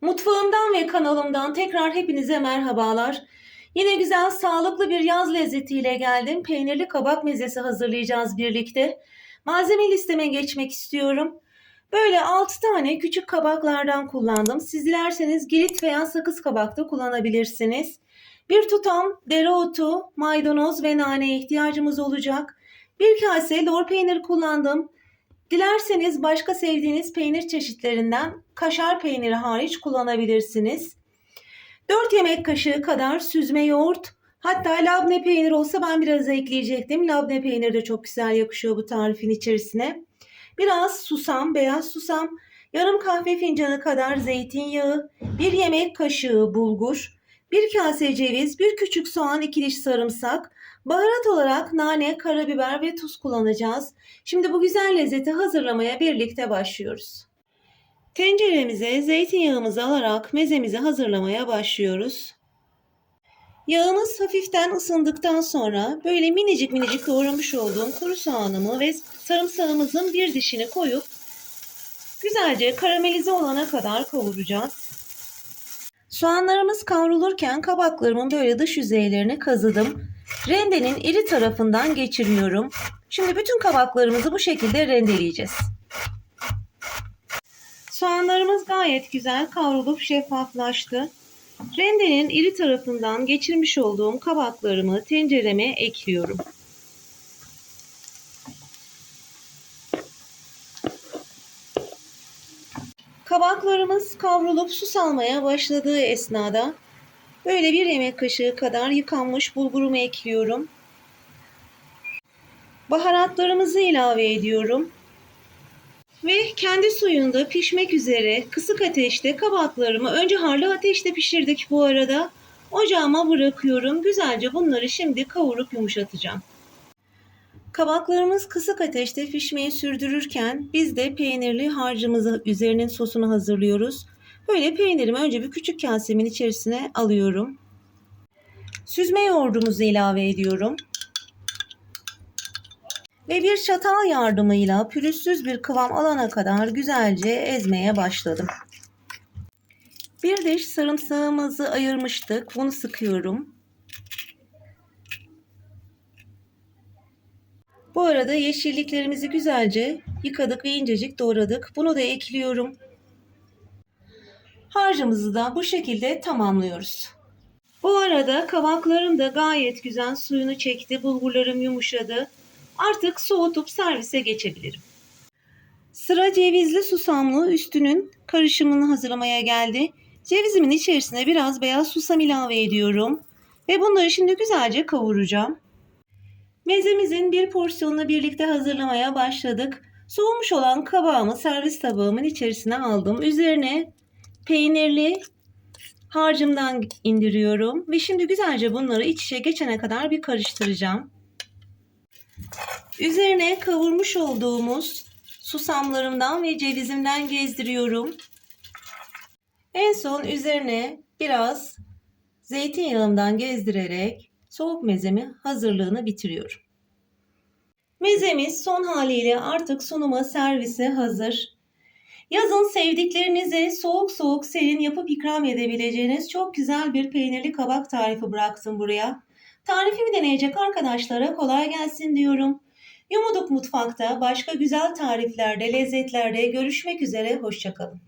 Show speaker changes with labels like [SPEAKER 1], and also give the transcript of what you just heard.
[SPEAKER 1] Mutfağımdan ve kanalımdan tekrar hepinize merhabalar. Yine güzel, sağlıklı bir yaz lezzetiyle geldim. Peynirli kabak mezesi hazırlayacağız birlikte. Malzeme listeme geçmek istiyorum. Böyle 6 tane küçük kabaklardan kullandım. Siz dilerseniz girit veya sakız kabak da kullanabilirsiniz. Bir tutam dereotu, maydanoz ve nane ihtiyacımız olacak. Bir kase lor peynir kullandım. Dilerseniz başka sevdiğiniz peynir çeşitlerinden kaşar peyniri hariç kullanabilirsiniz. 4 yemek kaşığı kadar süzme yoğurt, hatta labne peyniri olsa ben biraz ekleyecektim. Labne peyniri de çok güzel yakışıyor bu tarifin içerisine. Biraz susam, beyaz susam, yarım kahve fincanı kadar zeytinyağı, 1 yemek kaşığı bulgur, 1 kase ceviz, 1 küçük soğan, 2 diş sarımsak, Baharat olarak nane, karabiber ve tuz kullanacağız. Şimdi bu güzel lezzeti hazırlamaya birlikte başlıyoruz. Tenceremize zeytinyağımızı alarak mezemizi hazırlamaya başlıyoruz. Yağımız hafiften ısındıktan sonra böyle minicik minicik doğramış olduğum kuru soğanımı ve sarımsağımızın bir dişini koyup güzelce karamelize olana kadar kavuracağız. Soğanlarımız kavrulurken kabaklarımın böyle dış yüzeylerini kazıdım. Rendenin iri tarafından geçiriyorum. Şimdi bütün kabaklarımızı bu şekilde rendeleyeceğiz. Soğanlarımız gayet güzel kavrulup şeffaflaştı. Rendenin iri tarafından geçirmiş olduğum kabaklarımı tencereme ekliyorum. Kabaklarımız kavrulup su salmaya başladığı esnada Böyle bir yemek kaşığı kadar yıkanmış bulgurumu ekliyorum. Baharatlarımızı ilave ediyorum. Ve kendi suyunda pişmek üzere kısık ateşte kabaklarımı önce harlı ateşte pişirdik bu arada. Ocağıma bırakıyorum. Güzelce bunları şimdi kavurup yumuşatacağım. Kabaklarımız kısık ateşte pişmeyi sürdürürken biz de peynirli harcımızı üzerinin sosunu hazırlıyoruz. Böyle peynirimi önce bir küçük kasemin içerisine alıyorum. Süzme yoğurdumuzu ilave ediyorum. Ve bir çatal yardımıyla pürüzsüz bir kıvam alana kadar güzelce ezmeye başladım. Bir diş sarımsağımızı ayırmıştık. Bunu sıkıyorum. Bu arada yeşilliklerimizi güzelce yıkadık ve incecik doğradık. Bunu da ekliyorum. Harcımızı da bu şekilde tamamlıyoruz. Bu arada kabaklarım da gayet güzel suyunu çekti. Bulgurlarım yumuşadı. Artık soğutup servise geçebilirim. Sıra cevizli susamlı üstünün karışımını hazırlamaya geldi. Cevizimin içerisine biraz beyaz susam ilave ediyorum. Ve bunları şimdi güzelce kavuracağım. Mezemizin bir porsiyonunu birlikte hazırlamaya başladık. Soğumuş olan kabağımı servis tabağımın içerisine aldım. Üzerine peynirli harcımdan indiriyorum ve şimdi güzelce bunları iç içe geçene kadar bir karıştıracağım. Üzerine kavurmuş olduğumuz susamlarımdan ve cevizimden gezdiriyorum. En son üzerine biraz zeytinyağımdan gezdirerek soğuk mezemi hazırlığını bitiriyorum. Mezemiz son haliyle artık sunuma servise hazır. Yazın sevdiklerinize soğuk soğuk serin yapıp ikram edebileceğiniz çok güzel bir peynirli kabak tarifi bıraktım buraya. Tarifimi deneyecek arkadaşlara kolay gelsin diyorum. Yumuduk Mutfak'ta başka güzel tariflerde, lezzetlerde görüşmek üzere. Hoşçakalın.